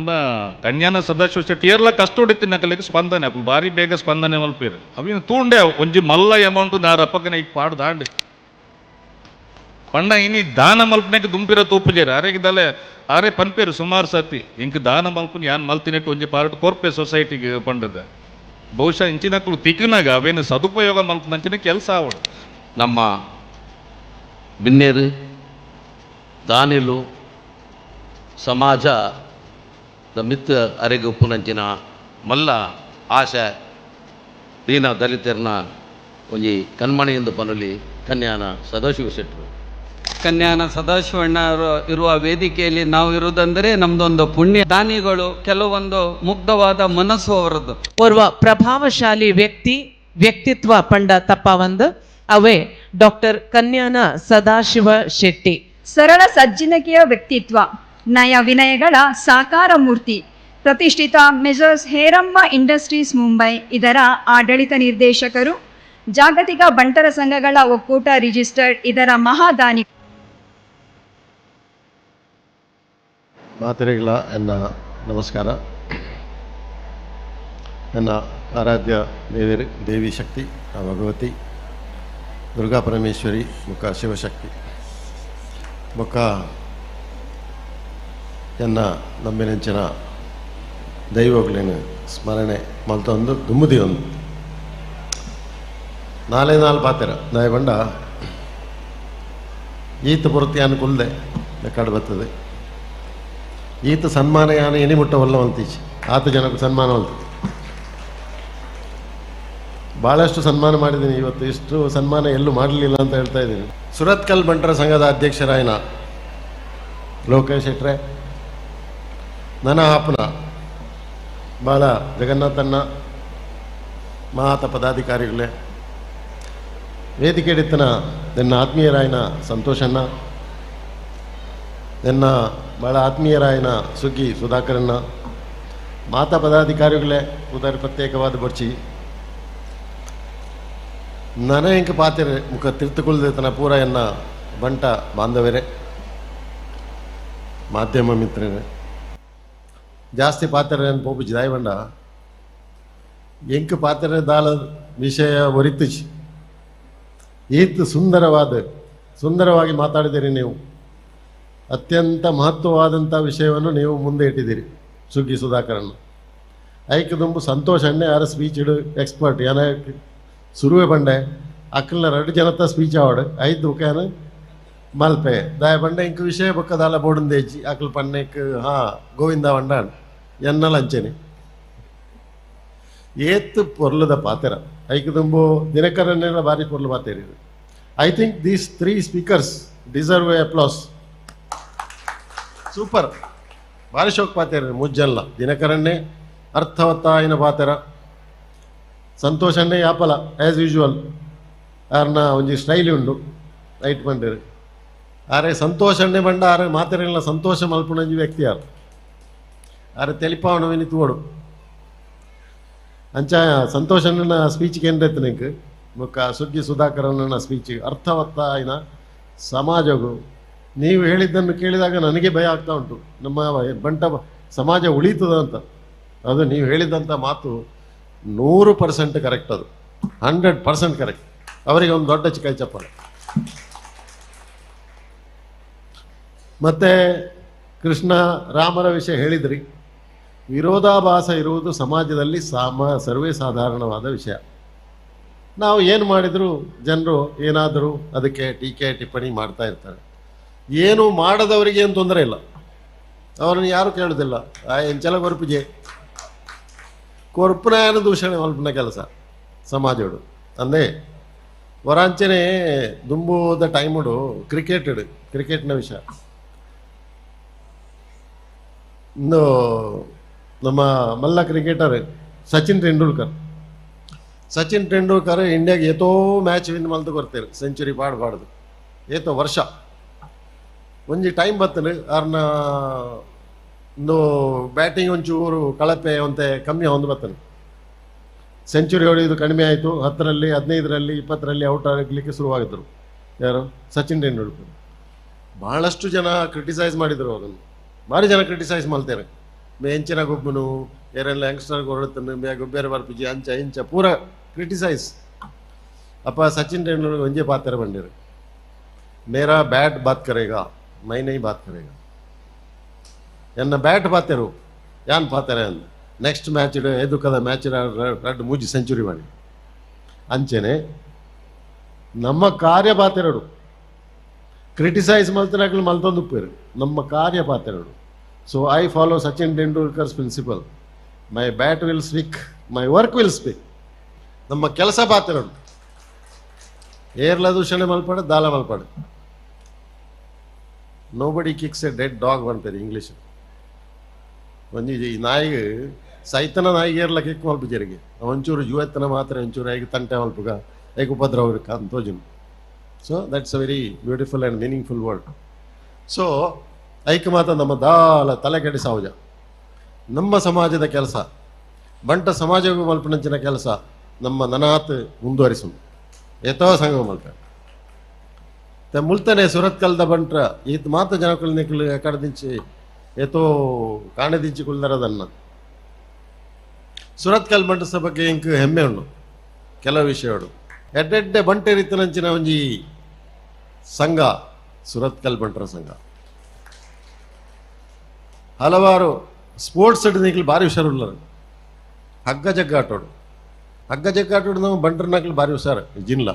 ಅಂದ ಕನ್ಯಾನ ಸದಾಶಿವ ಶೆಟ್ಟಿ ಏರ್ಲ ಕಷ್ಟ ಹೊಡಿತೀನಿ ನಕಲಿಗೆ ಸ್ಪಂದನೆ ಭಾರಿ ಬೇಗ ಸ್ಪಂದನೆ ಮಲ್ಪೀರು. ಅವಿನ ತೂಂಡೆ ಒಂಜಿ ಮಲ್ಲ ಅಮೌಂಟ್ ನಾರ ಅಪ್ಪಗನ ಈಗ ಪಾಡು ದಾಂಡಿ. ಪಂಡ ಇನಿ ದಾನ ಮಲ್ಪನೆಗೆ ದುಂಪಿರ ತೂಪುಜೇರು ಆರೇಗಿದ್ದಲೆ ಆರೇ ಪನ್ಪೇರು ಸುಮಾರು ಸತಿ ಇಂಕ ದಾನ ಮಲ್ಪನ ಯಾನ್ ಮಲ್ತಿನೆಟ್ಟು ಒಂಜಿ ಪಾರ್ಟ್ ಕೋರ್ಪೆ ಸೊಸೈಟಿಗೆ ಪಂಡದ. ಬಹುಶಃ ಇಂಚಿನಕ್ಕಳು ತಿಕ್ಕಿನಾಗ ಅವೇನು ಸದುಪಯೋಗ ಮಲ್ಪನಂಚಿನ ಕೆಲಸ ಅವಳು ನಮ್ಮ ಬಿನ್ನೇರು, ದಾನಿಲು ಸಮಾಜದ ಮಿತ್ತ ಅರೆಗೆ ಪುನಂಚಿನ ಮಲ್ಲ ಆಶೆ ದೀನ ದಲಿತರನ್ನ ಒಂಜಿ ಕಣ್ಮಣಿಯಿಂದ ಪನಲಿ ಕನ್ಯಾನ ಸದಾಶಿವ ಶೆಟ್ಟರು ಕನ್ಯಾನ ಸದಾಶಿವಣ್ಣ ಇರುವ ವೇದಿಕೆಯಲ್ಲಿ ನಾವು ಇರುವುದಂದರೆ ನಮ್ದೊಂದು ಪುಣ್ಯ. ದಾನಿಗಳು ಕೆಲವೊಂದು ಮುಗ್ಧವಾದ ಮನಸ್ಸು ಅವರದ್ದು. ಓರ್ವ ಪ್ರಭಾವಶಾಲಿ ವ್ಯಕ್ತಿ ವ್ಯಕ್ತಿತ್ವ ಪಂಡ ತಪ್ಪ ಒಂದು ಅವೇ ಡಾಕ್ಟರ್ ಕನ್ಯಾನ ಸದಾಶಿವ ಶೆಟ್ಟಿ. ಸರಳ ಸಜ್ಜನಿಕೆಯ ವ್ಯಕ್ತಿತ್ವ. ನಯ ವಿನಯಗಳ ಸಾಕಾರ ಮೂರ್ತಿ. ಪ್ರತಿಷ್ಠಿತ ಮೆಸರ್ಸ್ ಹೇರಮ್ಮ ಇಂಡಸ್ಟ್ರೀಸ್ ಮುಂಬೈ. ಇದರ ಆಡಳಿತ ನಿರ್ದೇಶಕರು, ಜಾಗತಿಕ ಬಂಟರ ಸಂಘಗಳ ಒಕ್ಕೂಟ ರಿಜಿಸ್ಟರ್ಡ್. ಇದರ ಮಹಾದಾನಿ ಮಾತರೆಗಳ ಎನ್ನ ನಮಸ್ಕಾರ. ನನ್ನ ಆರಾಧ್ಯ ದೇವಿ ದೇವಿ ಶಕ್ತಿ ಭಗವತಿ. ದುರ್ಗಾ ಪರಮೇಶ್ವರಿ ಮುಖ ಶಿವಶಕ್ತಿ. ಮುಖ ಎನ್ನ ನಂಬಿನೆಂಚಿನ ದೈವಗಳೇನು ಸ್ಮರಣೆ ಮಲ್ತೊಂದು ದುಮ್ಮುದಿ ಒಂದು ನಾಳೆ ನಾಲ್ ಪಾತೆರ. ನಾಯಿ ಬಂಡ, ಈತ ಪೂರ್ತಿ ಅನುಕೂಲದೆ ಕಡು ಬರ್ತದೆ. ಈತ ಸನ್ಮಾನ ಯಾನ ಎನಿ ಮುಟ್ಟವಲ್ಲ ಆತ ಜನಕ್ಕೆ ಸನ್ಮಾನ ಅಂತ ಭಾಳಷ್ಟು ಸನ್ಮಾನ ಮಾಡಿದ್ದೀನಿ ಇವತ್ತು. ಇಷ್ಟು ಸನ್ಮಾನ ಎಲ್ಲೂ ಮಾಡಲಿಲ್ಲ ಅಂತ ಹೇಳ್ತಾ ಇದ್ದೀನಿ. ಸುರತ್ಕಲ್ ಬಂಟರ ಸಂಘದ ಅಧ್ಯಕ್ಷರಾಯನ ಲೋಕೇಶ್ ಶೆಟ್ರೆ ನನ್ನ ಆಪ್ನ ಭಾಳ ಜಗನ್ನಾಥನ್ನ ಮಾತ ಪದಾಧಿಕಾರಿಗಳೇ, ವೇದಿಕೆ ಹಿಡಿತನ ನನ್ನ ಆತ್ಮೀಯರಾಯನ ಸಂತೋಷಣ್ಣ, ನನ್ನ ಬಹಳ ಆತ್ಮೀಯರಾಯನ ಸುಗ್ಗಿ ಸುಧಾಕರನ್ನ ಮಾತಾ ಪದಾಧಿಕಾರಿಗಳೇ, ಉದಾರಿ ಪ್ರತ್ಯೇಕವಾದ ಬರ್ಚಿ. ನನ ಇಂಕ ಪಾತ್ರೆ ಮುಖ ತೀರ್ಥಕುಲ್ದೇತನ ಪೂರ ಎನ್ನ ಬಂಟ ಬಾಂಧವರೇ, ಮಾಧ್ಯಮ ಮಿತ್ರರೇ. ಜಾಸ್ತಿ ಪಾತ್ರ ಪೋಪು ಜಿದಾಯ್ ಬಂಡ ಪಾತ್ರ ದಾಲ ವಿಷಯ ಒರಿತು ಈತ್ ಸುಂದರವಾದ, ಸುಂದರವಾಗಿ ಮಾತಾಡಿದಿರಿ ನೀವು. ಅತ್ಯಂತ ಮಹತ್ವವಾದಂಥ ವಿಷಯವನ್ನು ನೀವು ಮುಂದೆ ಇಟ್ಟಿದ್ದೀರಿ, ಸುಗ್ಗಿ ಸುಧಾಕರನ್ನು. ಐಕ್ ದುಂಬು ಸಂತೋಷ್ ಅಣ್ಣೆ, ಯಾರ ಸ್ಪೀಚ್ ಇಡು ಎಕ್ಸ್ಪರ್ಟ್ ಏನ, ಸುರುವೆ ಬಂಡೆ ಅಕ್ಕಲ್ನ ಎರಡು ಜನತ ಸ್ಪೀಚ್ ಆವಡು ಐದು ಬುಕ್ಯಾನ ಮಲ್ಪೆ ದಾಯ ಬಂಡೆ ಇಂಕ ವಿಷಯ ಬೊಕ್ಕ ದಾಲ ಬೋಡನ್ ದೇಜಿ ಅಕ್ಕಲ್ ಪನ್ನೆಕ್ ಹಾ ಗೋವಿಂದ ಬಂಡಾಣ್ ಎನ್ನ ಲಂಚನೆ ಏತ್ ಪೊರ್ಲದ ಪಾತೆರ ಐಕ್ ದುಂಬು ದಿನಕರನ್ನೆಲ್ಲ ಭಾರಿ ಪೊರ್ಲು ಪಾತೇರಿ I think these three speakers deserve a applause super ಭಾರಿ ಶೋಕ್ ಪಾತೇರ ಮುಜ್ಜಲ್ಲ ದಿನಕರನ್ನೇ ಅರ್ಥವತ್ತಾಯಿನ ಪಾತೆರ ಸಂತೋಷನ್ನೇ ಯಾಪಲ ಆ್ಯಸ್ ಯೂಶುವಲ್ ಅವ್ರನ್ನ ಒಂಜಿ ಸ್ಟೈಲ್ ಉಂಡು ಲೈಟ್ ಬಂದಿರು ಆರೆ ಸಂತೋಷಣ್ಣೆ ಬಂಡ ಆರೆ ಮಾತೆರೆಲ್ಲ ಸಂತೋಷ ಮಲ್ಪುಣಂಜಿ ವ್ಯಕ್ತಿ ಯಾರು? ಆರೆ ತೆಲಿಪಾವಣ ವಿನಿ ತೋಡು ಅಂಚ ಸಂತೋಷನ ಸ್ಪೀಚ್ ಕೇಂದ್ರತ್ತು ನಿಂಕ್ ಮುಖ ಸುಗ್ಗಿ ಸುಧಾಕರನ ಸ್ಪೀಚ್ ಅರ್ಥವತ್ತಾಯಿನ ಸಮಾಜವು ನೀವು ಹೇಳಿದ್ದನ್ನು ಕೇಳಿದಾಗ ನನಗೆ ಭಯ ಆಗ್ತಾ ಉಂಟು. ನಮ್ಮ ಬಂಟ ಸಮಾಜ ಉಳೀತದ ಅಂತ. ಅದು ನೀವು ಹೇಳಿದಂಥ ಮಾತು ನೂರು ಪರ್ಸೆಂಟ್ ಕರೆಕ್ಟ್ ಅದು. ಹಂಡ್ರೆಡ್ ಪರ್ಸೆಂಟ್ ಕರೆಕ್ಟ್ ಅವರಿಗೆ ಒಂದು ದೊಡ್ಡ ಚಿಕ್ಕ ಚಪ್ಪಲ ಮತ್ತೆ ಕೃಷ್ಣ ರಾಮರ ವಿಷಯ ಹೇಳಿದ್ರಿ. ವಿರೋಧಾಭಾಸ ಇರುವುದು ಸಮಾಜದಲ್ಲಿ ಸಾಮ, ಸರ್ವೇ ಸಾಧಾರಣವಾದ ವಿಷಯ. ನಾವು ಏನು ಮಾಡಿದರೂ ಜನರು ಏನಾದರೂ ಅದಕ್ಕೆ ಟೀಕೆ, ಟಿಪ್ಪಣಿ ಮಾಡ್ತಾ ಇರ್ತಾರೆ. ಏನು ಮಾಡದವರಿಗೆ ಏನು ತೊಂದರೆ ಇಲ್ಲ. ಅವರನ್ನು ಯಾರು ಕೇಳೋದಿಲ್ಲ. ಆ, ಎಂಚಲ ಕೊರ್ಪಿಜೆ. ಕೊರ್ಪುನ ದೂಷಣೆ ಮಲ್ಪನ ಕೆಲಸ ಸಮಾಜಡು. ಅಂದೇ, ವರಾಂಚನೆ ದುಂಬುದ ಟೈಮುಡು ಕ್ರಿಕೆಟ್ ಕ್ರಿಕೆಟ್ನ ವಿಷಯ. ಇನ್ನು ನಮ್ಮ ಮಲ್ಲ ಕ್ರಿಕೆಟರ್ ಸಚಿನ್ ತೆಂಡೂಲ್ಕರ್. ಸಚಿನ್ ತೆಂಡೂಲ್ಕರ್ ಇಂಡಿಯಾಗೆ ಏತೋ ಮ್ಯಾಚ್ ವಿನ್ ಮಲ್ತು ಕೊಡ್ತಾರೆ ಸೆಂಚುರಿ ಮಾಡಬಾರ್ದು ಏತೋ ವರ್ಷ. ಒಂಜಿ ಟೈಮ್ ಬರ್ತದೆ ಅವ್ರನ್ನ ಇನ್ನು ಬ್ಯಾಟಿಂಗ್ ಒಂಚೂರು ಕಳಪೆ ಒಂತೆ ಕಮ್ಮಿ ಒಂದು ಬರ್ತಾನೆ ಸೆಂಚುರಿ ಹೊಡೆಯೋದು ಕಡಿಮೆ ಆಯಿತು, ಹತ್ತರಲ್ಲಿ, ಹದಿನೈದರಲ್ಲಿ, ಇಪ್ಪತ್ತರಲ್ಲಿ ಔಟ್ ಆಗಲಿಕ್ಕೆ ಶುರುವಾಗಿದ್ದರು ಯಾರು? ಸಚಿನ್ ತೆಂಡೂಲ್ಕರ್. ಭಾಳಷ್ಟು ಜನ ಕ್ರಿಟಿಸೈಸ್ ಮಾಡಿದರು ಅದನ್ನು. ಭಾರಿ ಜನ ಕ್ರಿಟಿಸೈಸ್ ಮಾಡ್ತಾರೆ. ಮೇ ಹೆಂಚಿನ ಗೊಬ್ಬನು ಏರೆಲ್ಲ ಯಂಗ್ಸ್ಟರ್ ಹೊರಡ್ತಾನೆ ಮೇ ಗೊಬ್ಬೇರೆ ಬರ್ಪಿಜಿ ಅಂಚ, ಇಂಚ, ಪೂರ ಕ್ರಿಟಿಸೈಸ್ ಅಪ್ಪ ಸಚಿನ್ ತೆಂಡೂಲ್ಕರ್ ಒಂಜೇ ಪಾತ್ರ ಬಂದಿರು ಮೇರಾ ಬ್ಯಾಟ್ ಬಾತ್ ಕರೆಗಾ, ಮೈ ನೈ ಬಾತ್ ಕರೆಗಾ. ಎನ್ನ ಬ್ಯಾಟ್ ಪಾತೆರು ಯಾನ್ ಪಾತಾರೆ ಅಂದ. ನೆಕ್ಸ್ಟ್ ಮ್ಯಾಚ್ ಎದುಕದ ಮ್ಯಾಚ್ ರಡ್ ಮೂಜಿ ಸೆಂಚುರಿ ಮಾಡಿ ಅಂಚೆನೆ, ನಮ್ಮ ಕಾರ್ಯ ಪಾತೆರಡು ಕ್ರಿಟಿಸೈಸ್ ಮಲ್ತನಾಗ್ಲು ಮಲ್ತೊಂದು ಉಪ್ಪೇರು ನಮ್ಮ ಕಾರ್ಯ ಪಾತೆರಡು so I follow Sachin Tendulkar's principle my bat will speak my work will speak ನಮ್ಮ ಕೆಲಸ ಪಾತೆರಡು ಏರ್ಲ ದೂಷಣೆ ಮಲ್ಪಾಡು, ದಾಲ ಮಲ್ಪಡ. Nobody kicks a dead dog ಅಂತಾರೆ ಇಂಗ್ಲೀಷ್ ಒಂಜಿ ಈ ನಾಯಿಗೆ ಸೈತನ ನಾಯಿಗೆ ಏರ್ಲ ಕಿಕ್ ಮಲ್ಪಜರಿಗೆ ಒಂಚೂರು ಜುವೆತ್ತನ ಮಾತ್ರ ಒಂಚೂರು, ಹೇಗೆ ತಂಟೆ ಮಲ್ಪಗ? ಹೇಗೆ ಉಪದ್ರವ ಅಂತೋಜುನು. So that's a very beautiful and meaningful word so ಐಕಮಾತ ನಮ್ಮ ದಾಲ ತಲೆಕೆಡಿ ಸಾವುಜ ನಮ್ಮ ಸಮಾಜದ ಕೆಲಸ, ಬಂಟ ಸಮಾಜ ಮಲ್ಪನಂಚಿನ ಕೆಲಸ, ನಮ್ಮ ನನಾತ್ ಮುಂದುವರಿಸು ಎತೋ ಸಂಘ ಮಲ್ಪ. ತ ಮುಲ್ತನೆ ಸುರತ್ ಕಲ್ದ ಬಂಟ್ರ, ಈತ್ ಮಾತ ಜನಕುಲ್ ನಿಕ್ಲು ಎಕಡದಿಂಚಿ ಎತೋ ಕಾಣದಿಂಚಿ ಕುಲ್ದರದನ್ನ. ಸುರತ್ ಕಲ್ ಬಂಟಸ ಬಗ್ಗೆ ಇಂಕ್ ಹೆಮ್ಮೆ ಉಂಡು ಕೆಲವು ವಿಷಯಗಳು ಎಡ್ಡೆಡ್ಡೆ ಬಂಟೆ ರೀತಿನಂಚಿನ ಒಂಜಿ ಸಂಘ ಸುರತ್ ಕಲ್ ಬಂಟರ ಸಂಘ ಹಲವಾರು ಸ್ಪೋರ್ಟ್ಸ್ ನಿಕ್ಲು ಭಾರಿ ಹುಷಾರುಳ್ಳರು ಹಗ್ಗ ಜಗ್ಗಾಟೋಡು ಹಗ್ಗ ಜಗ್ಗಾಟೋಡು ನಾವು ಬಂಟರ್ ನಕ್ಲು ಭಾರಿ ಹುಷಾರು ಜಿನ್ಲ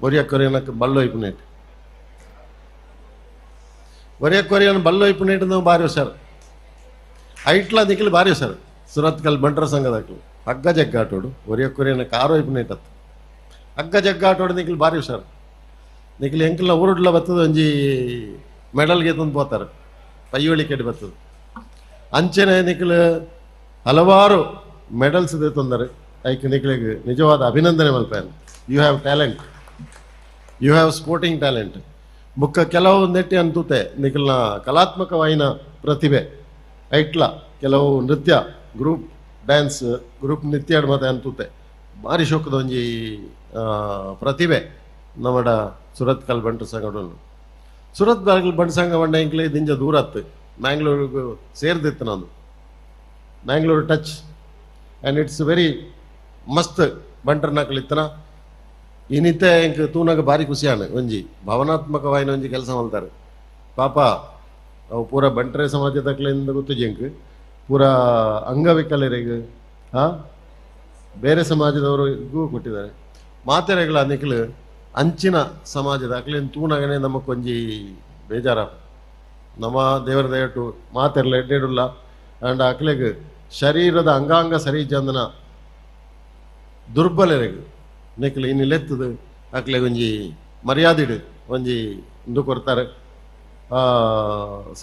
ಒರಿಯ ಕೊರಿಯನಕ್ ಬಲ್ಲು ಐಪುನೇಟ್ ಒರಿಯ ಕೊರಿಯನ್ ಬಲ್ಲು ಐಪುನೇಟ್ ನಾವು ಭಾರಿ ಹುಷಾರು ಐಟ್ಲ ನಿಕ್ಲು ಭಾರಿ ಹುಷಾರು ಸುರತ್ ಕಲ್ ಬಂಟರ ಸಂಘದಕ್ಲು ಹಗ್ಗ ಜಗ್ಗಾಟೋಡು ಒರಿಯ ಕೊರಿಯನ ಕಾರು ಐಪುನೇಟ್ ಅತ್ತು ಹಗ್ಗ ಜಗ್ಗ ಆಟೋಡ ನಿಖಿಲ್ ಭಾರಿ ಹುಷಾರು. ನಿಖಿಲ್ ಎಂಕಲ್ನ ಊರುಡ್ಲ ಬತ್ತದ ಒಂಜಿ ಮೆಡಲ್ಗೆ ತಂದು ಪೋತಾರೆ ಪೈಯೊಳಿ ಕೆಟ್ಟು ಬತ್ತದ ಅಂಚೆನೆ ನಿಖಿಲ್ ಹಲವಾರು ಮೆಡಲ್ಸ್ ಇದೆ ತೊಂದರೆ. ಐಕ್ ನಿಜವಾದ ಅಭಿನಂದನೆ ಮಲ್ಪೇನು. You have talent you have sporting talent ಮುಖ ಕೆಲವು ನೆಟ್ಟಿ ಅಂತೂತೆ ನಿಖಿಲ್ನ ಕಲಾತ್ಮಕವಾಯಿನ ಪ್ರತಿಭೆ. ಐಟ್ಲ ಕೆಲವು ನೃತ್ಯ ಗ್ರೂಪ್ ಡ್ಯಾನ್ಸ್ ಗ್ರೂಪ್ ನೃತ್ಯ ಮತ್ತೆ ಅಂತೂತೆ. ಭಾರಿ ಶೋಕದ ಒಂಜಿ ಪ್ರತಿಭೆ ನಮ್ಮಡ ಸುರತ್ ಕಲ್ ಬಂಟು ಸಂಗಡನ್ನು ಸುರತ್ ಬಾಗಿಲು ಬಂಡ ಸಂಘ ಬಂಡ ಇಂಕ್ಲೆ ದಿಂಜ ದೂರ ಹತ್ತು ಮ್ಯಾಂಗ್ಳೂರಿಗೂ ಸೇರ್ದಿತ್ತು ನಾನು Mangalore touch. And it's very ಮಸ್ತ್ ಬಂಟರ್ ನಕ್ಲಿತ್ತನ ಇನ್ನಿತ್ತೆ ಇಂಕ ತೂನಾಗ ಭಾರಿ ಖುಷಿಯಾನ ಒಂಜಿ. ಭಾವನಾತ್ಮಕವಾಯಿನ ಒಂಜಿ ಕೆಲಸ ಮಾಡ್ತಾರೆ ಪಾಪ, ಅವು ಪೂರ ಬಂಟರೆ ಸಮಾಜದಕ್ಲಿಂದ ಗೊತ್ತು ಜಂಕ್ ಪೂರ ಅಂಗವಿಕಲರಿಗೆ ಹಾ ಬೇರೆ ಸಮಾಜದವರಿಗೂ ಕೊಟ್ಟಿದ್ದಾರೆ. ಮಾತೆರೆಗಳ ನಿಖಲು ಅಂಚಿನ ಸಮಾಜದ ಅಕ್ಲಿನ ತೂನಗನೆ ಕೊಂಜಿ ಬೇಜಾರ. ನಮ್ಮ ದೇವರ ದಯಟು ಮಾತೆರ್ಲ ಎಡ್ಡೆಡುಲ್ಲ. ಅಂಡ್ ಅಕ್ಲೆಗ್ ಶರೀರದ ಅಂಗಾಂಗ ಸರಿ ಚಂದನ ದುರ್ಬಲರಿಗೆ. ನಿಖಲು ಇನ್ನಿಲೆತ್ತದು ಅಕ್ಲೆಗ್ ಒಂಜಿ ಮರ್ಯಾದಿಡು, ಒಂಜಿ ಇಂದು ಕೊಡ್ತಾರೆ.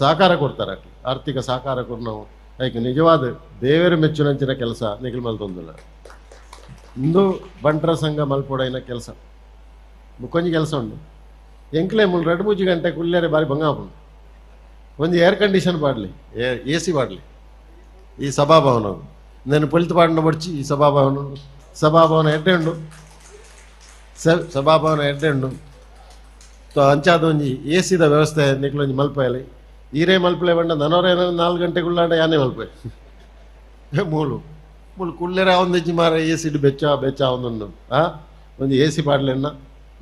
ಸಹಕಾರ ಕೊಡ್ತಾರೆ ಅಕ್ಲೆ. ಆರ್ಥಿಕ ಸಹಕಾರ ಕೊಟ್ಟು ನಾವು ನಿಜವಾದ ದೇವರ ಮೆಚ್ಚುನಂಚಿನ ಕೆಲಸ ನಿಖಲ್ ಮಲ್ತೊಂದಿಲ್ಲ ಇಂದು ಬಂಟ್ರ ಸಂಘ ಮಲ್ಪೊಡೈನ ಕೆಲಸ ಮುಕ್ಕೊಂಜಿ ಕೆಲಸ ಉಂಡು ಎಂಕ್ಲೆ ಮುಲ್ ಎರಡು ಮೂಜಿ ಗಂಟೆ ಕುಲ್ಲೇರೆ ಬಾರಿ ಬಂಗಾಪುಂಡು ಒಂದು ಏರ್ ಕಂಡೀಷನ್ ಪಾಡ್ಲಿ ಎ ಸಿ ಪಾಡ್ಲಿ ಈ ಸಭಾಭವನ నేను పొలితి పాడిన పడిచి ఈ సభాభవనం సభాభవన ఎడ్డే ఉండు ಸ- ಸಭಾಭವನ ಎಡ್ಡೆ ಉಂಡು ತೊ ಅಂಚಾದ ಒಂಜಿ ಎ ಸಿದ ವ್ಯವಸ್ಥೆ ನಿಕ್ಲೊಂಜಿ ಮಲ್ಪೆಯಲ್ಲಿ ಈರೇ ಮಲ್ಪಲೆ ಬಂಡ ನನವರೇ ನಾಲ್ಕು ಗಂಟೆಗುಳ್ಳಾಂಡ ಯಾನೇ ಮಲ್ಪೆ ಮೂಲು ಇಂಚು ಮಾರ ಎ ಸಿ ಬೆಚ್ಚ ಬೆಚ್ಚ ಒಂದೊಂದು ಆ ಒಂದು ಎ ಸಿ ಪಾಡ್ಲೆನ್ನ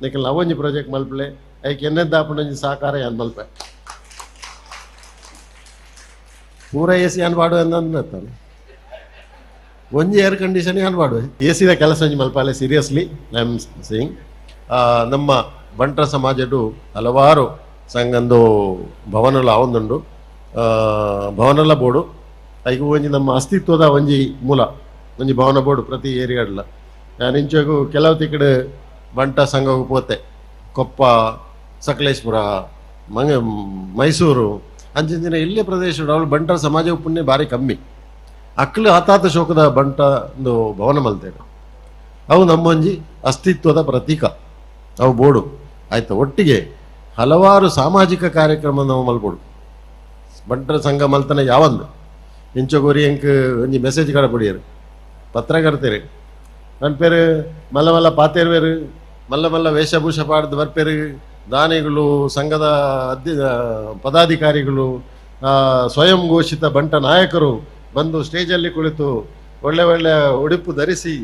ನಿಖಲ್ ಲವಂಜಿ ಪ್ರಾಜೆಕ್ಟ್ ಮಲ್ಪಲೆ ಐಕ್ ಎನ್ನೆದ್ದು ಆಪುಂಡೊಂಜಿ ಸಹಕಾರ ಏನು ಮಲ್ಪೆ ಪೂರ ಎ ಸಿ ಅನ್ಬಾಡು ಅಂತಾನೆ ಒಂಜಿ ಏರ್ ಕಂಡೀಷನ್ ಅನ್ಬಾಡು ಎ ಸಿದ ಕೆಲಸ ಒಂಜಿ ಮಲ್ಪಾಲೆ ಸೀರಿಯಸ್ಲಿ ಐ ಆಮ್ ಸೇಯಿಂಗ್ ನಮ್ಮ ಬಂಟ್ರ ಸಮಾಜಡು ಹಲವಾರು ಸಂಗಂದು ಭವನಲ ಆವೊಂದುಂಡು ಭವನಲ ಬೋಡು ಐಕ್ ಒಂಜಿ ನಮ್ಮ ಅಸ್ತಿತ್ವದ ಒಂಜಿ ಮೂಲ ಒಂಜಿ ಭವನ ಬೋರ್ಡ್ ಪ್ರತಿ ಏರಿಯಾಡ್ಲ ನಾನು ಇಂಚೆಗೂ ಕೆಲವು ತಿಕ್ಕಡು ಬಂಟ ಸಂಘವು ಪೋತೆ ಕೊಪ್ಪ, ಸಕಲೇಶ್ಪುರ, ಮಂಗ, ಮೈಸೂರು, ಅಂಚಿನ ಇಲ್ಲೇ ಪ್ರದೇಶ ಅವಳು ಬಂಟರ ಸಮಾಜ ಪುಣ್ಯ ಭಾರಿ ಕಮ್ಮಿ. ಅಕ್ಲು ಹತಾತ ಶೋಕದ ಬಂಟ ಒಂದು ಭವನ ಮಲ್ತೇವೆ ಅವು ನಮ್ಮೊಂಜಿ ಅಸ್ತಿತ್ವದ ಪ್ರತೀಕ. ಅವು ಬೋಡು. ಆಯ್ತು, ಒಟ್ಟಿಗೆ ಹಲವಾರು ಸಾಮಾಜಿಕ ಕಾರ್ಯಕ್ರಮ ನಾವು ಮಲ್ಬೋಡು ಬಂಟರ ಸಂಘ ಮಲ್ತನ ಯಾವಂದು? ಇಂಚಗೋರಿ ಎಂಕ್ ಒಂಜಿ ಮೆಸೇಜ್ ಕಡ ಪಡಿಯರು ಪತ್ರಕರ್ತೆರು. ನನ್ನ ಪೇರು ಮಲ್ಲ ಮಲ್ಲ ಪಾತೇರ್ವೇರು, ಮಲ್ಲ ಮಲ್ಲ ವೇಷಭೂಷ ಪಾಡ್ದು ಬರ್ಪೇರು, ದಾನಿಗಳು, ಸಂಘದ ಅಧ್ಯ ಪದಾಧಿಕಾರಿಗಳು ಸ್ವಯಂ ಘೋಷಿತ ಬಂಟ ನಾಯಕರು ಬಂದು ಸ್ಟೇಜಲ್ಲಿ ಕುಳಿತು ಒಳ್ಳೆ ಒಳ್ಳೆ ಉಡುಪು ಧರಿಸಿ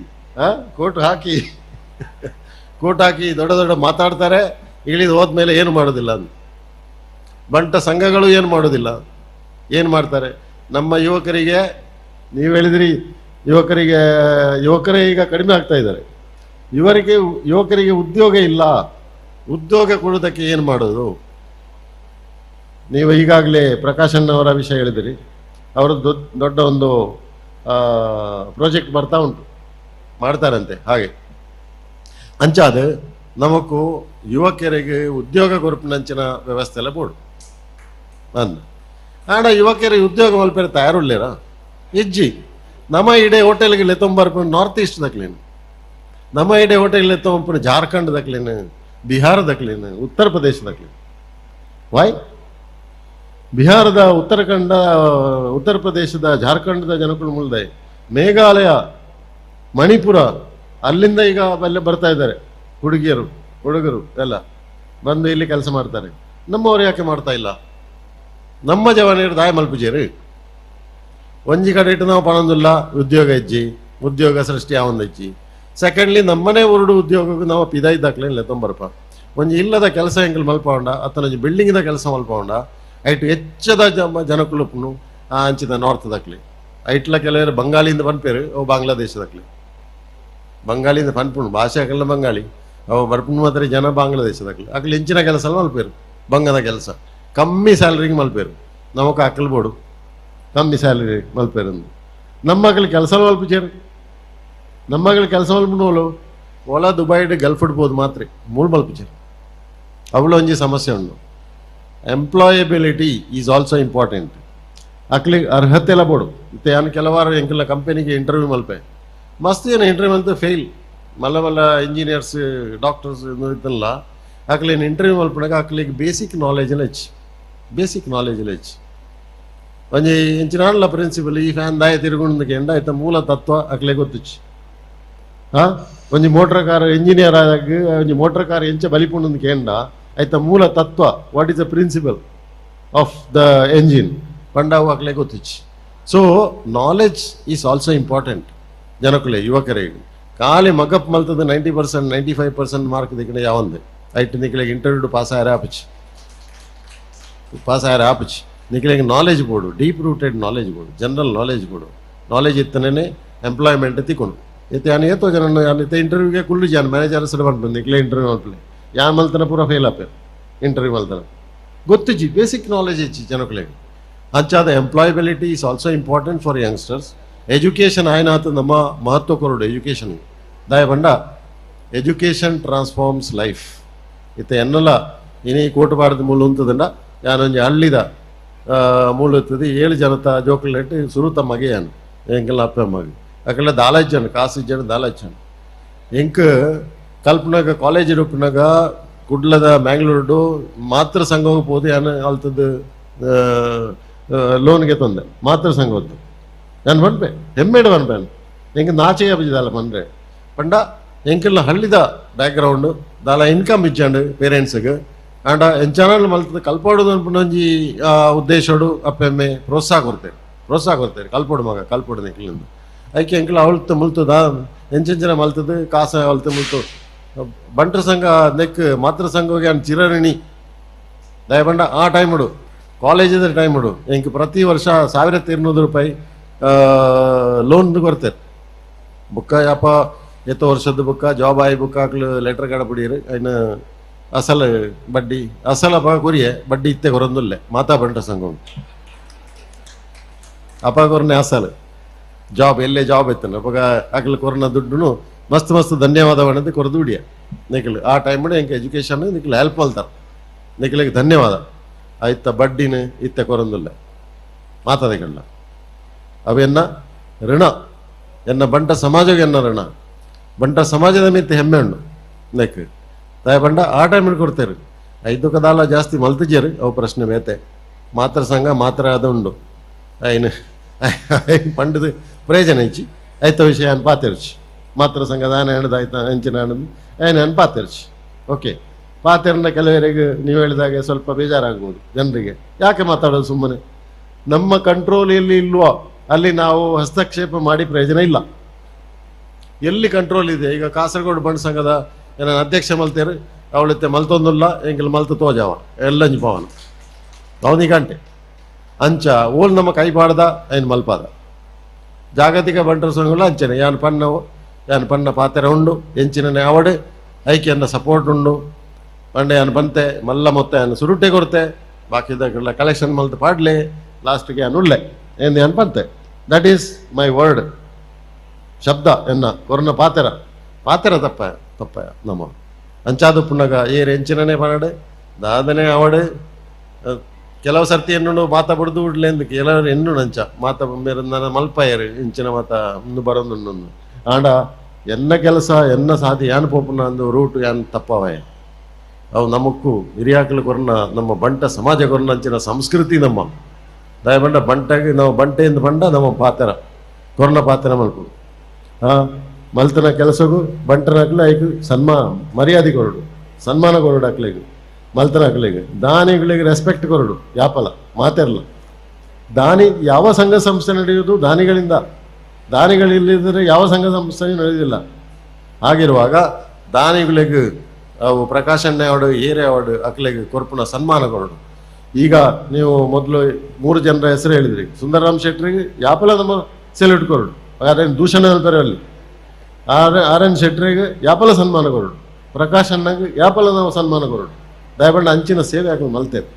ಕೋಟ್ ಹಾಕಿ ಕೋಟ್ ಹಾಕಿ ದೊಡ್ಡ ದೊಡ್ಡ ಮಾತಾಡ್ತಾರೆ, ಇಳಿದು ಹೋದ್ಮೇಲೆ ಏನು ಮಾಡೋದಿಲ್ಲ ಅಂತ ಬಂಟ ಸಂಘಗಳು ಏನು ಮಾಡೋದಿಲ್ಲ. ಏನು ಮಾಡ್ತಾರೆ? ನಮ್ಮ ಯುವಕರಿಗೆ ನೀವು ಹೇಳಿದ್ರಿ ಯುವಕರಿಗೆ, ಯುವಕರೇ ಈಗ ಕಡಿಮೆ ಆಗ್ತಾ ಇದ್ದಾರೆ. ಇವರಿಗೆ, ಯುವಕರಿಗೆ ಉದ್ಯೋಗ ಇಲ್ಲ. ಉದ್ಯೋಗ ಕೊಡೋದಕ್ಕೆ ಏನು ಮಾಡೋದು? ನೀವು ಈಗಾಗಲೇ ಪ್ರಕಾಶನ್ ಅವರ ವಿಷಯ ಹೇಳಿದಿರಿ. ಅವರು ದೊಡ್ಡ ಒಂದು ಪ್ರಾಜೆಕ್ಟ್ ಬರ್ತಾ ಉಂಟು. ಮಾಡ್ತಾರಂತೆ, ಹಾಗೆ. ಅಂಚಾದ ನಮಕ್ಕೂ ಯುವಕರಿಗೆ ಉದ್ಯೋಗ ಗುರುಪಿನಂಚಿನ ವ್ಯವಸ್ಥೆ ಎಲ್ಲ ಬೋಡು ಅಂದ. ಆಡ ಯುವಕರಿಗೆ ಉದ್ಯೋಗ ಮಲ್ಪೇರೆ ತಯಾರುಳ್ಳೇರ? ಇಜ್ಜಿ ನಮ್ಮ ಇಡೇ ಹೋಟೆಲ್ಗೆ ಲೆತ್ತೊಂಬರ್ಪು ನಾರ್ತ್ ಈಸ್ಟ್ ದಕ್ಲೇನು ನಮ್ಮ ಇಡೇ ಹೋಟೆಲ್ ಲೆತ್ತೊಂಬರ್ಪು ಜಾರ್ಖಂಡ್ ದಕ್ಲೇನು ಬಿಹಾರ ದಕ್ಲೇನು ಉತ್ತರ ಪ್ರದೇಶ ದಕ್ಲೇನು ವಾಯ್ ಬಿಹಾರದ ಉತ್ತರಾಖಂಡ, ಉತ್ತರ ಪ್ರದೇಶದ ಜಾರ್ಖಂಡದ ಜನಗಳು ಮುಳ್ದೆ ಮೇಘಾಲಯ, ಮಣಿಪುರ, ಅಲ್ಲಿಂದ ಈಗ ಅಲ್ಲೇ ಬರ್ತಾ ಇದ್ದಾರೆ ಹುಡುಗಿಯರು, ಹುಡುಗರು ಎಲ್ಲ. ಬಂದು ಇಲ್ಲಿ ಕೆಲಸ ಮಾಡ್ತಾರೆ. ನಮ್ಮವರು ಯಾಕೆ ಮಾಡ್ತಾ ಇಲ್ಲ? ನಮ್ಮ ಜವಾನಿಯರು ದಾಯ ಮಲ್ಪುಜೇರು ಒಂಜಿ ಕಡೆ ಇಟ್ಟು ನಾವು ಪಣಂದಿಲ್ಲ ಉದ್ಯೋಗ ಇಜ್ಜಿ, ಉದ್ಯೋಗ ಸೃಷ್ಟಿ ಆವಂದ ಇಜ್ಜಿ ಸೆಕೆಂಡ್ಲಿ ನಮ್ಮನೆ ಉರುಡು ಉದ್ಯೋಗಕ್ಕೆ ನಾವು ಪಿದ ಇದ್ದಾಕ್ಲೆ ಇಲ್ಲ, ತೊಂಬರಪ್ಪ. ಒಂಜಿ ಇಲ್ಲದ ಕೆಲಸ ಎಂಕಲ್ ಮಲ್ಪಾವಂಡ ಅತ್ತನ ಬಿಲ್ಡಿಂಗ್ದ ಕೆಲಸ ಮಲ್ಪೌಂಡ ಐಟ್ ಹೆಚ್ಚದ ಜಮ, ಜನಕುಲುಪ್ನು ಅಂಚಿದ ನಾರ್ತ್ ದಕ್ಲಿ. ಐಟ್ಲ ಕೆಲವರು ಬಂಗಾಳಿಯಿಂದ ಪನ್ಪೇರು, ಅವು ಬಾಂಗ್ಲಾದೇಶದಕ್ಲಿ. ಬಂಗಾಳಿಯಿಂದ ಪನ್ಪುಣು, ಭಾಷೆ ಹಾಕಲ್ಲ ಬಂಗಾಳಿ. ಅವು ಬರ್ಪುಣು ಮಾತ್ರ ಜನ ಬಾಂಗ್ಲಾದೇಶದಕ್ಲಿ. ಅಕ್ಲಿ ಹೆಂಚಿನ ಕೆಲಸ ಮಲ್ಪೇರು, ಬಂಗದ ಕೆಲಸ. ಕಮ್ಮಿ ಸ್ಯಾಲ್ರಿಗೆ ಮಲ್ಪೇರು. ನಮಗೆ ಹಾಕಲ್ಬೋಡು ಮಲ್ಪೇರು ಅಂದು ನಮ್ಮ ಮಗಳು ಕೆಲಸ ಮಲ್ಪಿಚೇರು ನಮ್ಮ ಮಗಳು ಕೆಲಸ ಮಲ್ಪುಣೋಲು ಒಳ ದುಬೈಡ್ ಗಲ್ಫ್ಡ್ ಇಡ್ಬೋದು ಮಾತ್ರ. ಮೂಳು ಮಲ್ಪಿಚೇರು ಅವಳು ಒಂಜಿ ಸಮಸ್ಯೆ ಉಂಡು ಎಂಪ್ಲಾಯಬಿಲಿಟಿ ಈಸ್ ಆಲ್ಸೋ ಇಂಪಾರ್ಟೆಂಟ್ ಅಕ್ಲಿ ಅರ್ಹತೆ ಎಲ್ಲ ಬೋಡು ಮತ್ತೆ ಯಾನು ಕೆಲವಾರು ಎಂಕೆಲ್ಲ ಕಂಪನಿಗೆ ಇಂಟರ್ವ್ಯೂ ಮಲ್ಪೆ. ಮಸ್ತ್ ಏನು ಇಂಟರ್ವ್ಯೂ ಅಂತ ಫೇಲ್ ಮಲ್ಲ ಮಲ್ಲ ಇಂಜಿನಿಯರ್ಸ್ ಡಾಕ್ಟರ್ಸ್ ಇದ್ದಲ್ಲ ಅಕ್ಲೇನು ಇಂಟರ್ವ್ಯೂ ಮಲ್ಪನಾಗ ಅಕ್ಲಿಗೆ ಬೇಸಿಕ್ ನಾಲೆಜ್ ಹೆಚ್ಚು. ಬೇಸಿಕ್ ನಾಲೆಜ್ ಎಲ್ಲ ಹೆಚ್ಚು ಒಂಜಿ ಇಂಚಿನಾಡ್ಲ ಪ್ರಿನ್ಸಿಪಲ್ ಈ ಫ್ಯಾನ್ ದಾಯ ತಿರುಗುಂದಕ್ಕೆ ಎಂಡ ಆಯ್ತ ಮೂಲ ತತ್ವ ಅಕ್ಲೆ ಗೊತ್ತಿಚ್ಚು ಹಾ ಒಂಜಿ ಮೋಟ್ರ್ ಕಾರ್ ಇಂಜಿನಿಯರ್ ಆದಾಗ ಒಂಜಿ ಮೋಟ್ರ್ ಕಾರ್ ಎಂಚ ಬಲಿಪುಂಡಂದಕ್ಕೆ ಎಂಡ ಆಯ್ತ ಮೂಲ ತತ್ವ what is the principle of the engine ಪಂಡಾವು ಅಕ್ಲೆ ಗೊತ್ತಿಚ್ಚು so knowledge is also important ಜನಕುಲೆ ಯುವಕರಿಗೆ ಖಾಲಿ ಮಗಪ್ ಮಲ್ತದ ninety percent ninety five percent mark ದಿಕ್ಕನೆ ಯಾವಂದೆ ಐಟ್ ನಿಕ್ಲೆಗೆ ಇಂಟರ್ವ್ಯೂ ಪಾಸ್ ಆಯ್ರ ಆಪಚ್ ಪಾಸ್ ಆಯ್ರ ಆಪಚ್ ನಾಲೇಜ್ ಬೋಡು ಡೀಪ್ ರೂಟೆಡ್ ನಾಲೆಜ್ ಬೋಡು ಜನರಲ್ ನಾಲೆಜ್ ಬೋಡು ನಾಲೆಜ್ ಇತ್ತನೇ ಎಂಪ್ಲಾಯ್ಮೆಂಟ್ ತಿಕ್ಕೊಂಡು. ಇತ್ತೆ ಯಾನು ಏತೋ ಜನ ಯಾನು ಇತ್ತೆ ಇಂಟರ್ವ್ಯೂಗೆ ಕುಳ್ಳು ಜಾನ್ ಮ್ಯಾನೇಜರ್ ಸಡ ಬಂತು ನಿಕ್ಲೆ ಇಂಟರ್ವ್ಯೂ ಮಲ್ಪಲೆ ಯಾನ್ ಮಲ್ತನ ಪೂರ ಫೇಲ್ ಆಪೇರು ಇಂಟರ್ವ್ಯೂ ಮಲ್ತನ ಗೊತ್ತಿಜ್ಜಿ ಬೇಸಿಕ್ ನಾಲೆಜ್ ಇಚ್ಚಿ ಜನಗಳಿಗೆ ಅಂಚಾದ employability is also important for youngsters education ಆಯ್ನ ಆತ ನಮ್ಮ ಮಹತ್ವ ಕೊರೋಡು ಎಜುಕೇಷನ್ ದಾಯ ಬಂಡ ಎಜುಕೇಷನ್ ಟ್ರಾನ್ಸ್ಫಾರ್ಮ್ಸ್ ಲೈಫ್ ಇತ್ತೆ ಎನ್ನಲ ಇನಿ ಕೋಟಬಾರದ ಮೂಲ ಉಂತದಂಡ ಯಾನೊಂಜಿ ಹಳ್ಳಿದ ಮೂಲತ್ತದೆ. ಏಳು ಜನತ ಜೋಕುಲೆಟ್ ಸುರುತ ಮಗೆಯನ್. ಎಂಕಲ್ ಅಪ್ಪ, ಮಗ. ಅಕಲ್ಲ ದಾಲಜ್ಜನ್, ಕಾಸು ಜನ ದಾಲಜ್ಜನ್. ಎಂಕ್ ಕಲ್ಪನಾಗ, ಕಾಲೇಜ್ ರೂಪನಾಗ ಕುಡ್ಲದ ಮ್ಯಾಂಗ್ಳೂರ್ಡು ಮಾತೃ ಸಂಘಕ್ಕೆ ಹೋಗ್ಬೋದು ಏನು ಅಲ್ತದ್ದು ಲೋನ್ಗೆ ತಂದೆ. ಮಾತೃ ಸಂಘ ಹೊತ್ತು ನಾನು ಬಂದ್ಬೆ ಹೆಮ್ಮೆಡು ಬಂದ್ಬೆ ಹೆಂಗೆ ನಾಚೆಗೆ ಬಿದ್ದಲ್ಲ ಬಂದ್ರೆ ಪಂಡ ಎಂಕೆಲ್ಲ ಹಳ್ಳಿದ ಬ್ಯಾಕ್ಗ್ರೌಂಡು ದಾಲ ಇನ್ಕಮ್ ಇಚ್ಚಾಂಡು ಪೇರೆಂಟ್ಸ್ಗೆ ಆ್ಯಂಡ್ ಎಂಚಾನಲ್ uh, ಮಲ್ತದ ಕಲ್ಪೋಡು ಅನ್ಪುನೊಂಜಿ ಉದ್ದೇಶಡು ಅಪ್ಪೆಮ್ಮೆ ಪ್ರೋತ್ಸಾಹ ಕೊಡ್ತೇನೆ ಪ್ರೋತ್ಸಾಹ ಕೊಡ್ತೇನೆ ಕಲ್ಪೋಡು ಮಗ ಕಲ್ಪೋಡು ನೆಕ್ಲಿಂದ ಐಕೆ ಅಂಕಲ್ ಅವಳ್ತು ಮುಲ್ತದ, ಎಂಚಿನ ಮಲ್ತದ ಕಾಸ ಅವಳ್ತು ಮುಲ್ತು. ಬಂಟ್ರ ಸಂಘ ನೆಕ್ ಮಾತ್ರ ಸಂಘ ಹೋಗಿ ಅವ್ನು ಚಿರರಣಿ ದಯಬಂಡ, ಆ ರ ಟೈಮ್ ಉಡು. ಎಂಕ್ ಪ್ರತಿ ವರ್ಷ ಸಾವಿರದ ಇರುನೂರು ರೂಪಾಯಿ ಲೋನ್ ಕೊಡ್ತೇನೆ. ಬುಕ್ಕ ಯಾಪ ಎತ್ತ ವರ್ಷದ ಬುಕ್ಕ ಜಾಬ್ ಆಯ್ ಬುಕ್ ಹಾಕ್ಲು ಲೆಟರ್ ಕಡಬಿಡೀರಿ ಅಯ್ನ ಅಸಲ ಬಡ್ಡಿ, ಅಸಲ ಬ ಕೊರಿಯೆ ಬಡ್ಡಿ ಇತ್ತೆ ಕೊರೊಂದುಲ್ಲೆ. ಮಾತಾ ಬಂಟ ಸಂಘ ಅಪ್ಪ ಕೊರನೆ ಅಸಲು. ಜಾಬ್, ಎಲ್ಲೇ ಜಾಬ್ ಇತ್ತನ ಅಪ್ಪಾಗ ಹಾಕ್ಲು ಕೊರನ ದುಡ್ಡು ಮಸ್ತ್ ಮಸ್ತ್ ಧನ್ಯವಾದವನ್ನದು ಕೊರದು ಉಡಿಯ. ನಿಖಲ್, ಆ ಟೈಮ್ ಎಂಕ ಎಜುಕೇಶನ್ ನಿಖಲ್ ಹೆಲ್ಪ್ ಅಲ್ತಾರ. ನಿಖಲಿಗೆ ಧನ್ಯವಾದ. ಆಯ್ತ ಬಡ್ಡಿನ ಇತ್ತೆ ಕೊರೊಂದುಲ್ಲೆ. ಮಾತಾದಿಗಳ್ಳ ಅವೆನ್ನ ಋಣ. ಎನ್ನ ಬಂಟ ಸಮಾಜಗೆ ಎನ್ನ ಋಣ? ಬಂಟ ಸಮಾಜದ ಮಿತ್ತೆ ಹೆಮ್ಮೆ ಉಂಡು ನೆಕ್ ದಯ ಬಂಡ ಆ ಟೈಮಲ್ಲಿ ಕೊಡ್ತೇವೆ ಐದು ಕದಾಲ ಜಾಸ್ತಿ ಮಲ್ತಿಜೇರು ಅವು ಪ್ರಶ್ನೆ ಮೇತೆ. ಮಾತ್ರ ಸಂಘ ಮಾತ್ರ ಅದುಂಡು ಐನು ಪಂಡದು ಪ್ರಯೋಜನ ಇಂಚಿ ಐತ ವಿಷಯ ಅನ್ ಪಾತಿರ್ಚಿ. ಮಾತ್ರ ಸಂಘ ದಾನ ಹೆಣದ ಆಯ್ತ ಹೆಂಚಿನ ಏನು ಅನ್ ಪಾತಿರ್ಚಿ. ಓಕೆ. ಪಾತೆರನ್ನ ಕೆಲವರಿಗೆ ನೀವು ಹೇಳಿದಾಗ ಸ್ವಲ್ಪ ಬೇಜಾರಾಗ್ಬೋದು ಜನರಿಗೆ. ಯಾಕೆ ಮಾತಾಡೋದು ಸುಮ್ಮನೆ? ನಮ್ಮ ಕಂಟ್ರೋಲ್ ಎಲ್ಲಿ ಇಲ್ವೋ, ಅಲ್ಲಿ ನಾವು ಹಸ್ತಕ್ಷೇಪ ಮಾಡಿ ಪ್ರಯೋಜನ ಇಲ್ಲ. ಎಲ್ಲಿ ಕಂಟ್ರೋಲ್ ಇದೆ? ಈಗ ಕಾಸರಗೋಡು ಬಣ್ಣ ಸಂಘದ ಏನ ಅಧ್ಯಕ್ಷ ಮಲ್ತೇರು ಅವಳಿತ್ತೆ ಮಲ್ತೊಂದುಲ್ಲ, ಎಂಗಿಲ್ ಮಲ್ತು ತೋಜಾವ. ಎಲ್ಲ ಪವನ. ಅವನಿಗಂಟೆ ಅಂಚ ಓಲ್ ನಮ್ಮ ಕೈ ಪಾಡ್ದ ಮಲ್ಪಾದ. ಜಾಗತಿಕ ಬಂಟರ ಸಂಘಗಳು ಅಂಚನೆ. ಯಾನ್ ಪನ್ನವು, ಯಾನ್ ಪನ್ನ ಪಾತ್ರೆ ಉಂಡು ಎಂಚಿನನೆ ಅವಡೆ ಐಕ್ಯನ ಸಪೋರ್ಟ್ ಉಂಡು. ಪಂಡೆ ಯಾನ್ ಬಂತೆ, ಮಲ್ಲ ಮೊತ್ತ ಯಾನ್ ಸುರುಟೆ ಕೊಡ್ತೆ ಬಾಕಿದಾಗೆಲ್ಲ ಕಲೆಕ್ಷನ್ ಮಲ್ತ ಪಾಡ್ಲೆ ಲಾಸ್ಟ್ಗೆ ಯಾನ್ ಉಳ್ಳೆ. ಏನು ಯಾನ್ ಬಂತೆ ದಟ್ ಈಸ್ ಮೈ ವರ್ಡ್ ಶಬ್ದ ಎನ್ನ, ಕೊರನ ಪಾತ್ರ. ಪಾತ್ರ ತಪ್ಪ. ತಪ್ಪ ನಮ್ಮ ಅಂಚಾದು ಪುಣ್ಣಗ ಏರ್ ಎಂಚಿನನೆ ಪನಡೆ ದಾದನೆ ಅವಡು ಕೆಲವು ಸರ್ತಿ ಎನ್ನು ಮಾತ ಬಿಡ್ದು ಬಿಡ್ಲೆ ಎಂದು ಕೆಲವರು ಎನ್ನು ನಂಚ ಮಾತ ಮೇರ ನನ್ನ ಮಲ್ಪಾಯರು ಇಂಚಿನ ಮಾತ ಬರೋದು ಆಂಡ, ಎನ್ನ ಕೆಲಸ, ಎನ್ನ ಸಾಧಿ, ಯಾನ್ ಪೋಪುನ ಅಂದು ರೂಟ್, ಯಾನ್ ತಪ್ಪವೇ. ಅವು ನಮಕ್ಕೂ ಹಿರಿಯಾಕಲು ಕೊರನ, ನಮ್ಮ ಬಂಟ ಸಮಾಜ ಕೊರನ ಅಂಚಿನ ಸಂಸ್ಕೃತಿ ನಮ್ಮ. ದಯಬಂಡ ಬಂಟಗೆ, ನಾವು ಬಂಟೆಯಿಂದ ಬಂಡ, ನಮ್ಮ ಪಾತ್ರ, ಕೊರನ ಪಾತ್ರ ಮಲ್ಪು ಹಾ ಮಲ್ತನ ಕೆಲಸಗೂ, ಬಂಟನ ಹಾಕ್ಲೆ ಆಯ್ಕೆ ಸನ್ಮಾ, ಮರ್ಯಾದೆ ಕೊರಡು. ಸನ್ಮಾನ ಕೊರಡು ಹಾಕ್ಲಿಗೆ ಮಲ್ತನ ಹಾಕ್ಲಿಗೆ ದಾನಿಗಳಿಗೆ ರೆಸ್ಪೆಕ್ಟ್ ಕೊರಡು, ಯಾಪಲ ಮಾತಿರಲ್ಲ ದಾನಿ ಯಾವ ಸಂಘ ಸಂಸ್ಥೆ ನಡೆಯುವುದು ದಾನಿಗಳಿಂದ. ದಾನಿಗಳಿಲ್ಲದಿದ್ದರೆ ಯಾವ ಸಂಘ ಸಂಸ್ಥೆ ನಡೆಯೋದಿಲ್ಲ ಆಗಿರುವಾಗ ದಾನಿಗಳಿಗೆ ಅವು ಪ್ರಕಾಶಣ್ಣ ಅವಾರ್ಡು ಏರೆ ಅವಾರ್ಡು ಅಕ್ಲೆಗೆ ಕೊರ್ಪುನ ಸನ್ಮಾನ ಕೊರಡು. ಈಗ ನೀವು ಮೊದಲು ಮೂರು ಜನರ ಹೆಸರು ಹೇಳಿದ್ರಿ. ಸುಂದರರಾಮ್ ಶೆಟ್ಟರಿಗೆ ಯಾಪಲ ನಮ್ಮ ಸೆಲ್ಯೂಟ್ ಕೊರಡು. ಯಾರೇನು ದೂಷಣ ಹೇಳ್ತಾರೆ ಅಲ್ಲಿ. ಆರ್ ಆರ್ ಎನ್ ಶೆಟ್ರಿಗೆ ಯಾಪಲ ಸನ್ಮಾನ ಕೊರಡು ಪ್ರಕಾಶ್ ಅಣ್ಣಗೆ ಯಾಪಲ ನಾವು ಸನ್ಮಾನ ಕೊರಡು ದಯಬಂಡ ಅಂಚಿನ ಸೇವೆ ಹಾಕೊಂಡು ಮಲ್ತೇವೆ.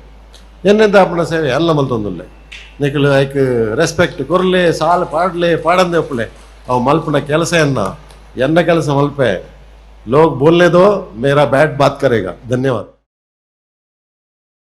ಎನ್ನೆಂತ ಆಪಣ ಸೇವೆ? ಎಲ್ಲ ಮಲ್ತೊಂದುಲ್ಲೆ. ನಿಖಲು ಐಕ್ ರೆಸ್ಪೆಕ್ಟ್ ಕೊರ್ಲೆ, ಸಾಲ ಪಾಡ್ಲೆ, ಪಾಡಂದೆ ಒಪ್ಪಲೆ ಅವು ಮಲ್ಪನ ಕೆಲಸ ಎನ್ನ? ಎನ್ನ ಕೆಲಸ ಮಲ್ಪೆ? ಲೋಗ್ ಬೋಲ್ಲೆದೋ, ಮೇರಾ ಬ್ಯಾಟ್ ಬಾತ್ ಕರೆಗ ಧನ್ಯವಾದ.